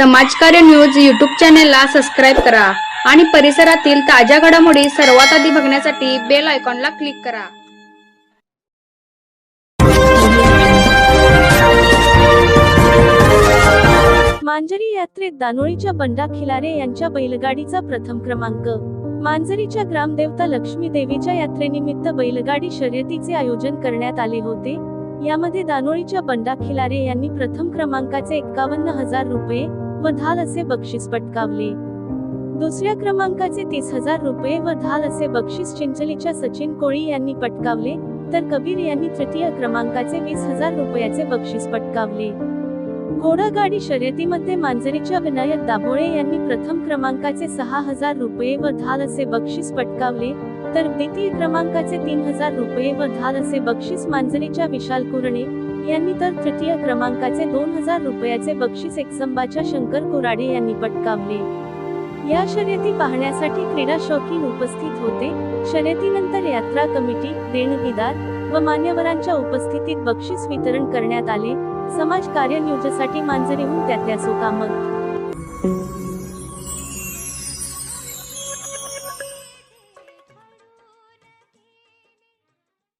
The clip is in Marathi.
समाजकार्य न्यूज युट्यूब चॅनेलला सबस्क्राईब करा आणि परिसरातील ताज्या घडामोडी सर्वात आधी बघण्यासाठी बेल आयकॉनला क्लिक करा. मांजरी यात्रेत दानोळीच्या बंडा खिलारे यांच्या बैलगाडीचा प्रथम क्रमांक. मांजरीच्या ग्रामदेवता लक्ष्मी देवीच्या यात्रेनिमित्त बैलगाडी शर्यतीचे आयोजन करण्यात आले होते. यामध्ये दानोळीच्या बंडा खिलारे यांनी प्रथम क्रमांकाचे एक्कावन्न हजार रुपये व ढाल असे बक्षीस पटकावले. दुसऱ्या क्रमांकाचे तीस हजार रुपये व ढाल असे बक्षीस चिंचलीच्या सचिन कोळी यांनी पटकावले तर कबीर यांनी तृतीय क्रमांकाचे वीस हजार रुपयाचे बक्षीस पटकावले. घोडागाडी शर्यतीमध्ये मांजरीच्या विनायक दाभोळे यांनी प्रथम क्रमांकाचे सहा हजार रुपये व ढाल असे बक्षीस पटकावले तर द्वितीय क्रमांकाचे तीन हजार रुपये व ढाल असे बक्षीस मांजरीच्या विशाल कुरणे यांनी तर तृतीय क्रमांकाचे दोन हजार रुपयाचे बक्षीस एकसंबाच्या शंकर कोराडे यांनी पटकावले. या शर्यती पाहण्यासाठी क्रीडा शौकीन उपस्थित होते. शर्यतीनंतर यात्रा कमिटी देणगीदार व मान्यवरांच्या उपस्थितीत बक्षीस वितरण करण्यात आले. समाज कार्य न्यूजसाठी मांजरीहून त्यात्या सोकामत